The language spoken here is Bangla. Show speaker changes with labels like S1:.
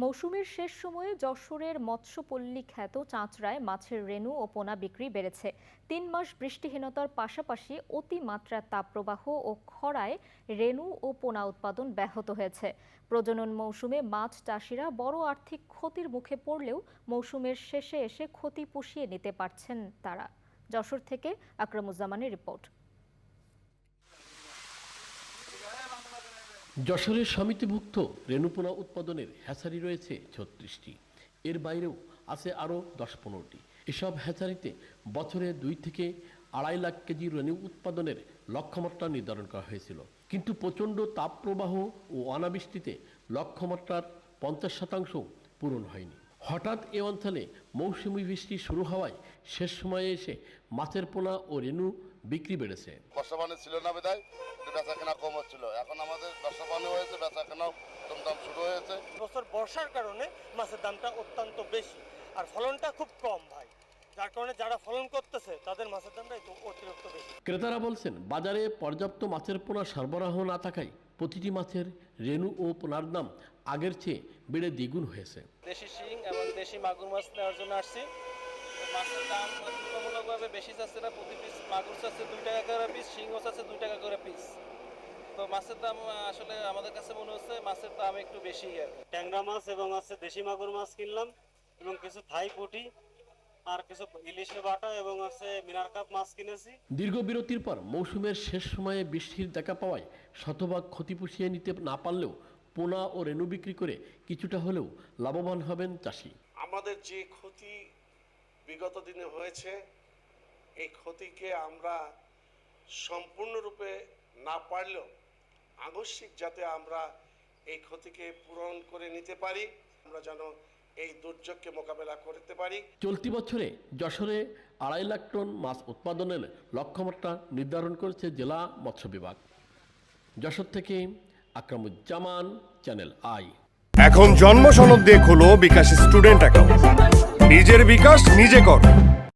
S1: মৌসুমের শেষ সময়ে যশোরের মৎস্যপল্লী খ্যাত চাঁচড়ায় মাছের রেণু ও পোনা বিক্রি বেড়েছে। তিন মাস বৃষ্টিহীনতার পাশাপাশি অতিমাত্রার তাপপ্রবাহ ও খরায় রেণু ও পোনা উৎপাদন ব্যাহত হয়েছে। প্রজনন মৌসুমে মাছ চাষিরা বড় আর্থিক ক্ষতির মুখে পড়লেও মৌসুমের শেষে এসে ক্ষতি পুষিয়ে নিতে পারছেন তারা। যশোর থেকে আকরামুজ্জামানের রিপোর্ট।
S2: যশোরের সমিতিভুক্ত রেণুপোনা উৎপাদনের হ্যাচারি রয়েছে ছত্রিশটি। এর বাইরেও আছে আরও দশ পনেরোটি। এসব হ্যাচারিতে বছরে দুই থেকে আড়াই লাখ কেজি রেণু উৎপাদনের লক্ষ্যমাত্রা নির্ধারণ করা হয়েছিল। কিন্তু প্রচণ্ড তাপপ্রবাহ ও অনাবৃষ্টিতে লক্ষ্যমাত্রার পঞ্চাশ শতাংশ পূরণ হয়নি। হঠাৎ এ অঞ্চলে মৌসুমি বৃষ্টি শুরু হওয়ায় শেষ সময়ে এসে মাছের পোনা ও রেণু বিক্রি বেড়েছে।
S3: বর্ষাপানি ছিল না বিদায় বেচা কেনা কম হচ্ছিল। এখন আমাদের বর্ষাপানি হয়েছে বেচা কেনাও দমদম শুরু হয়েছে।
S4: বছর বর্ষার কারণে মাছের দামটা অত্যন্ত বেশি আর ফলনটা খুব কম ভাই। যার কারণে যারা ফলন করতেছে তাদের মাছের দামটা একটু অতিরিক্ত বেশি।
S2: ক্রেতারা বলছেন বাজারে পর্যাপ্ত মাছের পোনা সরবরাহ না থাকায় প্রতিটি মাছের রেণু ও পোনার দাম আগের চেয়ে বেড়ে দ্বিগুণ হয়েছে।
S5: দেশি শিং এবং দেশি মাগুর মাছ নেওয়ার জন্য আসছি। মাছের দাম তুলনামূলকভাবে বেশি চাচ্ছে না প্রতি পিস মাগুর চাচ্ছে দুই টাকা করে পিস শিংও চাচ্ছে দুই টাকা করে পিস তো মাছের দাম আসলে আমাদের কাছে মনে হচ্ছে মাছের দাম একটু বেশি আর
S4: ট্যাংরা মাছ এবং আছে দেশি মাগুর মাছ কিনলাম এবং কিছু থাই পুঁটি আর কিছু ইলিশে বাটা এবং আছে মিনার কাপ মাছ কিনেছি।
S2: দীর্ঘ বিরতির পর মৌসুমের শেষ সময়ে বৃষ্টির দেখা পাওয়ায় শতভাগ ক্ষতি পুষিয়ে নিতে না পারলেও পোনা ও রেণু বিক্রি করে কিছুটা হলেও লাভবান হবেন চাষি।
S6: আমাদের যে ক্ষতি বিগত দিনে হয়েছে এই ক্ষতিকে আমরা সম্পূর্ণরূপে না পারলেও আংশিক যাতে আমরা এই ক্ষতিকে পূরণ করে নিতে পারি আমরা যেন এই দুর্যোগকে মোকাবেলা করতে পারি।
S2: চলতি বছরে যশোরে আড়াই লাখ টন মাছ উৎপাদনের লক্ষ্যমাত্রা নির্ধারণ করেছে জেলা মৎস্য বিভাগ। যশোর থেকে আকরামুজ্জামান চ্যানেল আই।
S7: এখন জন্ম সনদ দিয়ে খোলো বিকাশ স্টুডেন্ট অ্যাকাউন্ট। নিজের বিকাশ নিজে কর।